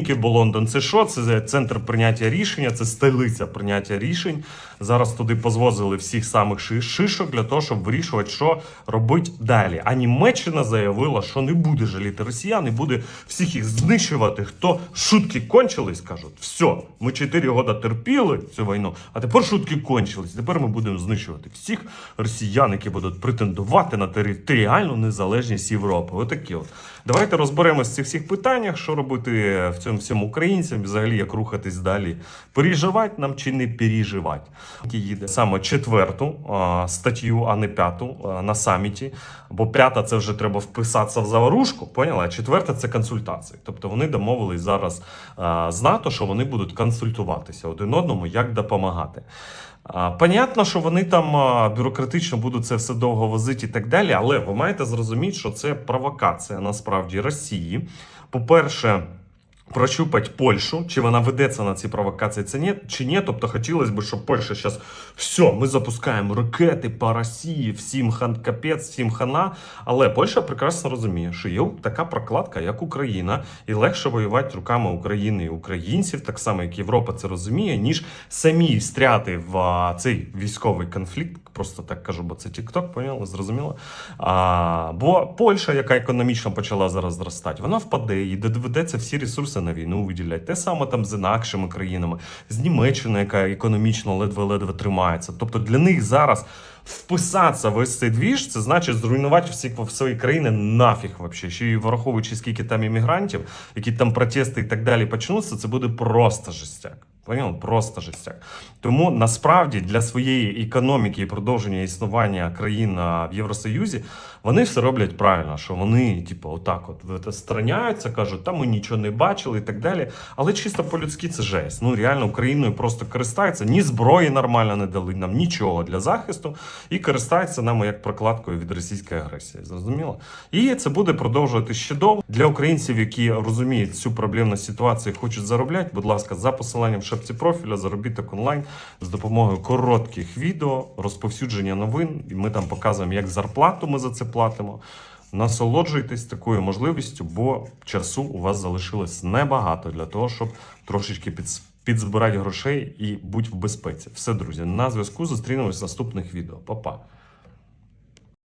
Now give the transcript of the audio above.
бо Лондон це що? Це центр прийняття рішення, це столиця прийняття рішень. Зараз туди позвозили всіх самих шишок для того, щоб вирішувати, що робити далі. А Німеччина заявила, що не буде жаліти росіян, і буде всіх їх знищувати. Хто шутки кончились, кажуть, все, ми 4 роки терпіли цю війну, а тепер шутки кончились. Тепер ми будемо знищувати всіх росіян, які будуть претендувати на територіальну незалежність Європи. Отакі от. Давайте розберемося в цих всіх питаннях, що робити в цьому всьому українцям, взагалі як рухатись далі. Переживати нам чи не переживати. Їде саме четверту а, статтю, а не п'яту а, на саміті. Бо п'ята це вже треба вписатися в заварушку, поняла? Четверта це консультації. Тобто вони домовились зараз а, з НАТО, що вони будуть консультуватися один одному, як допомагати. Понятно, що вони там бюрократично будуть це все довго возити і так далі, але ви маєте зрозуміти, що це провокація насправді Росії. По-перше, прощупати Польщу, чи вона ведеться на ці провокації, це ні, чи ні. Тобто хотілося б, щоб Польща зараз все, ми запускаємо ракети по Росії, всім хан капець, всім хана. Але Польща прекрасно розуміє, що є така прокладка, як Україна, і легше воювати руками України і українців, так само як Європа це розуміє, ніж самі встряти в цей військовий конфлікт. Просто так кажу, бо це TikTok, поняли, зрозуміло. А, бо Польща, яка економічно почала зараз зростати, вона впаде і доведеться всі ресурси на війну виділяти. Те саме там з інакшими країнами, з Німеччиною, яка економічно ледве-ледве тримається. Тобто для них зараз вписатися в ось цей двіж, це значить зруйнувати всі свої країни нафіг вообще. Ще й враховуючи скільки там іммігрантів, які там протести і так далі почнуться, це буде просто жестяк. Понял? Просто жестяк. Тому насправді для своєї економіки і продовження існування країн в Євросоюзі вони все роблять правильно, що вони, типу, отак от страняються, кажуть, та ми нічого не бачили і так далі. Але чисто по-людськи це жесть. Ну реально Україною просто користаються, ні зброї нормально не дали нам нічого для захисту, і користаються нами як прокладкою від російської агресії. Зрозуміло? І це буде продовжувати ще довго. Для українців, які розуміють цю проблемну ситуацію і хочуть заробляти, будь ласка, за посиланням шапці профіля, заробіток онлайн з допомогою коротких відео, розповсюдження новин. І ми там показуємо, як зарплату ми за це платимо. Насолоджуйтесь такою можливістю, бо часу у вас залишилось небагато для того, щоб трошечки підс- підзбирати грошей і бути в безпеці. Все, друзі, на зв'язку зустрінемось в наступних відео. Па-па!